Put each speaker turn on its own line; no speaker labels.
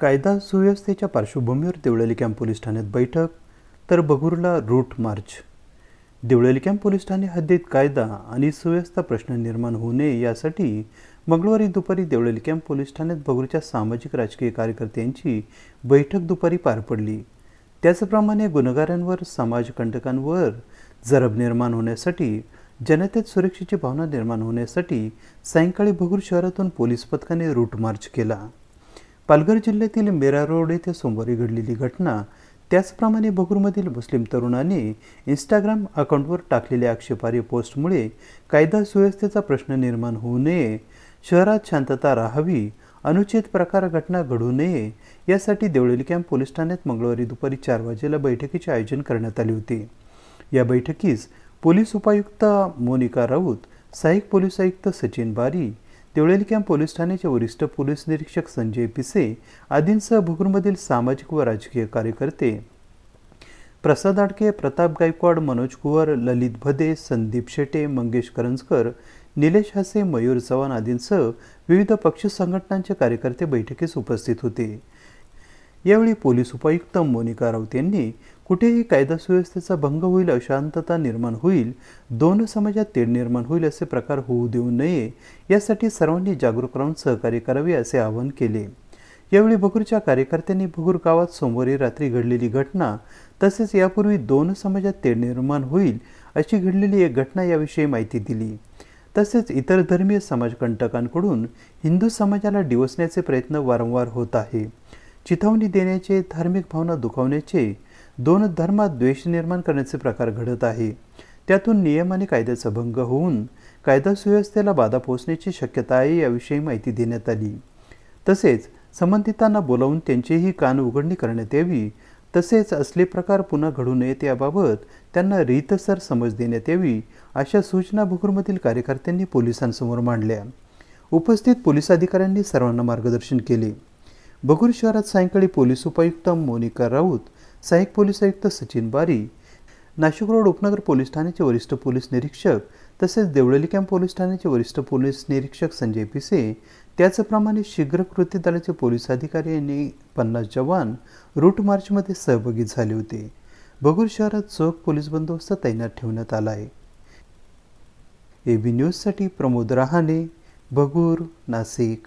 कायदा सुव्यवस्थेच्या पार्श्वभूमीवर देवळाली कॅम्प पोलीस ठाण्यात बैठक तर बगूरला route march. Deolali camp police Thane हद्दीत कायदा आणि सुव्यवस्था प्रश्न निर्माण होऊ नये यासाठी मंगळवारी दुपारी देवळाली कॅम्प पोलीस ठाण्यात बगूरच्या सामाजिक राजकीय कार्यकर्त्यांची बैठक दुपारी पार पडली. त्याचप्रमाणे गुन्हेगारांवर समाजकंटकांवर जरब निर्माण होण्यासाठी जनतेत सुरक्षेची भावना निर्माण होण्यासाठी सायंकाळी बगूर शहरातून पोलीस पथकाने रूट मार्च केला. पालघर जिल्ह्यातील मेरा रोड येथे सोमवारी घडलेली घटना त्याचप्रमाणे बगूरमधील मुस्लिम तरुणाने इंस्टाग्राम अकाउंटवर टाकलेल्या आक्षेपार्ह पोस्टमुळे कायदा सुव्यवस्थेचा प्रश्न निर्माण होऊ नये शहरात शांतता राहावी अनुचित प्रकार घटना घडू नये यासाठी देवळेल कॅम्प पोलीस ठाण्यात मंगळवारी दुपारी चार वाजेला बैठकीचे आयोजन करण्यात आले होते. या बैठकीस पोलीस उपायुक्त मोनिका राऊत सहाय्यक पोलीस आयुक्त सचिन बारी देवळेली कॅम्प पोलीस ठाण्याचे वरिष्ठ पोलीस निरीक्षक संजय पिसे आदींसह भुगूरमधील सामाजिक व राजकीय कार्यकर्ते प्रसाद आडके प्रताप गायकवाड मनोज कुवर ललित भदे संदीप शेटे मंगेश करंजकर निलेश हसे मयूर चव्हाण आदींसह विविध पक्ष संघटनांचे कार्यकर्ते बैठकीस उपस्थित होते. यावेळी पोलीस उपायुक्त मोनिका राऊत यांनी कुठेही कायदा सुव्यवस्थेचा भंग होईल अशांतता निर्माण होईल दोन समाजात तेढ निर्माण होईल असे प्रकार होऊ देऊ नये यासाठी सर्वांनी जागरूक राहून सहकार्य करावे असे आवाहन केले. यावेळी भगूरच्या कार्यकर्त्यांनी भगूर गावात सोमवारी रात्री घडलेली घटना तसेच यापूर्वी दोन समाजात तेढ निर्माण होईल अशी घडलेली एक घटना याविषयी माहिती दिली. तसेच इतर धर्मीय समाजकंटकांकडून हिंदू समाजाला डिवसण्याचे प्रयत्न वारंवार होत आहे. चिथावणी देण्याचे धार्मिक भावना दुखावण्याचे दोन धर्मात द्वेष निर्माण करण्याचे प्रकार घडत आहे. त्यातून नियम आणि कायद्याचा भंग होऊन कायदा सुव्यवस्थेला बाधा पोहोचण्याची शक्यता आहे याविषयी माहिती देण्यात आली. तसेच संबंधितांना बोलावून त्यांचीही कान उघडणी करण्यात यावी. तसेच असले प्रकार पुन्हा घडू नयेत याबाबत त्यांना रीतसर समज देण्यात यावी अशा सूचना भुगूरमधील कार्यकर्त्यांनी पोलिसांसमोर मांडल्या. उपस्थित पोलीस अधिकाऱ्यांनी सर्वांना मार्गदर्शन केले. बगूर शहरात सायंकाळी पोलीस उपायुक्त मोनिका राऊत सहाय्यक पोलीस आयुक्त सचिन बारी नाशिक रोड उपनगर पोलीस ठाण्याचे वरिष्ठ पोलीस निरीक्षक तसेच देवळली कॅम्प पोलीस ठाण्याचे वरिष्ठ पोलीस निरीक्षक संजय पिसे त्याचप्रमाणे शीघ्र कृती दलाचे पोलीस अधिकारी यांनी पन्नास जवान रूट मार्चमध्ये सहभागी झाले होते. बगूर शहरात चोख पोलीस बंदोबस्त तैनात ठेवण्यात आला आहे. ए बी न्यूजसाठी प्रमोद रहाणे बगूर नाशिक.